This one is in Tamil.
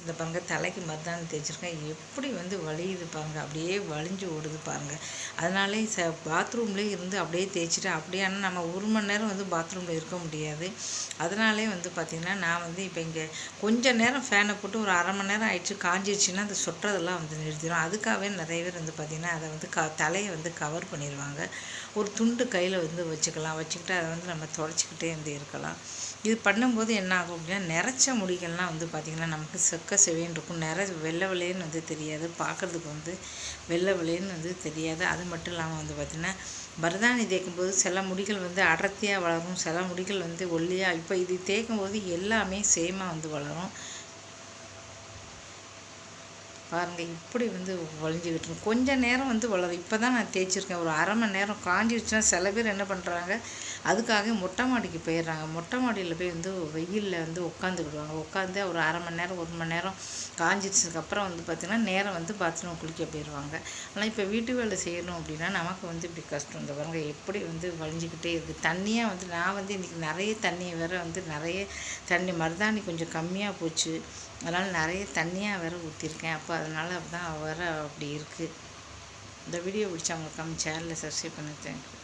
இந்த பாருங்க தலைக்கு மருதாணி தேய்ச்சிருக்கேன். எப்படி வந்து வலியுது பாருங்க அப்படியே வலிஞ்சு ஓடுது பாருங்க. அதனாலே ச பாத்ரூம்லேயே இருந்து அப்படியே தேய்ச்சிட்டு அப்படியே ஆனால் நம்ம ஒரு மணி நேரம் வந்து பாத்ரூமில் இருக்க முடியாது. அதனாலே வந்து பார்த்திங்கன்னா நான் வந்து இப்போ இங்கே கொஞ்சம் நேரம் ஃபேனை போட்டு ஒரு அரை மணி நேரம் ஆயிடுச்சு. காஞ்சிடுச்சுன்னா அந்த சொட்டுறதெல்லாம் வந்து நிறுத்திடும் அதுக்காகவே நிறைய பேர் வந்து பார்த்திங்கன்னா அதை வந்து க தலையை வந்து கவர் பண்ணிடுவாங்க ஒரு துண்டு கையில் வந்து வச்சுக்கலாம். வச்சுக்கிட்டு அதை வந்து நம்ம தொடச்சிக்கிட்டே வந்து இருக்கலாம். இது பண்ணும்போது என்ன ஆகும் அப்படின்னா நிறைச்ச முடிகள்லாம் வந்து பார்த்திங்கன்னா நமக்கு பக்க செவின்னு இருக்கும். நிற வெள்ளை வெள்ளைன்னு வந்து தெரியாது. பார்க்குறதுக்கு வந்து வெள்ளை வெள்ளைன்னு வந்து தெரியாது. அது மட்டும் இல்லாமல் வந்து பார்த்திங்கன்னா மருதாணி தேய்க்கும்போது சில முடிகள் வந்து அடர்த்தியாக வளரும். சில முடிகள் வந்து ஒல்லியாக இப்போ இது தேய்க்கும்போது எல்லாமே சேமாக வந்து வளரும். பாருங்கள் இப்படி வந்து வளைஞ்சிக்கிட்டு கொஞ்சம் நேரம் வந்து வளரும் இப்போ தான் நான் தேய்ச்சிருக்கேன். ஒரு அரை மணி நேரம் காஞ்சிடுச்சுன்னா சில பேர் என்ன பண்ணுறாங்க அதுக்காக மொட்டை மாடிக்கு போயிடுறாங்க. மொட்டை மாடியில் போய் வந்து வெயிலில் வந்து உட்காந்துக்கிடுவாங்க உட்காந்து ஒரு அரை மணி நேரம் ஒரு மணி நேரம் காஞ்சிடுச்சதுக்கப்புறம் வந்து பார்த்திங்கன்னா நேரம் வந்து பாத்ரூம் குளிக்க போயிடுவாங்க. ஆனால் இப்போ வீட்டு வேலை செய்யணும் அப்படின்னா நமக்கு வந்து இப்படி கஷ்டம். இந்த பாருங்க எப்படி வந்து வளைஞ்சிக்கிட்டே இருக்குது தண்ணியாக வந்து நான் வந்து இன்றைக்கி நிறைய தண்ணியை வேறு வந்து நிறைய தண்ணி மருதாணி கொஞ்சம் கம்மியாக போச்சு. அதனால் நிறைய தண்ணியாக வேறு ஊற்றிருக்கேன் அப்போ அதனால் தான் வேற அப்படி இருக்குது இந்த வீடியோ பிடிச்சவங்களுக்கு நம்ம சேனலில் சப்ஸ்கிரைப் பண்ணி தேங்க்யூ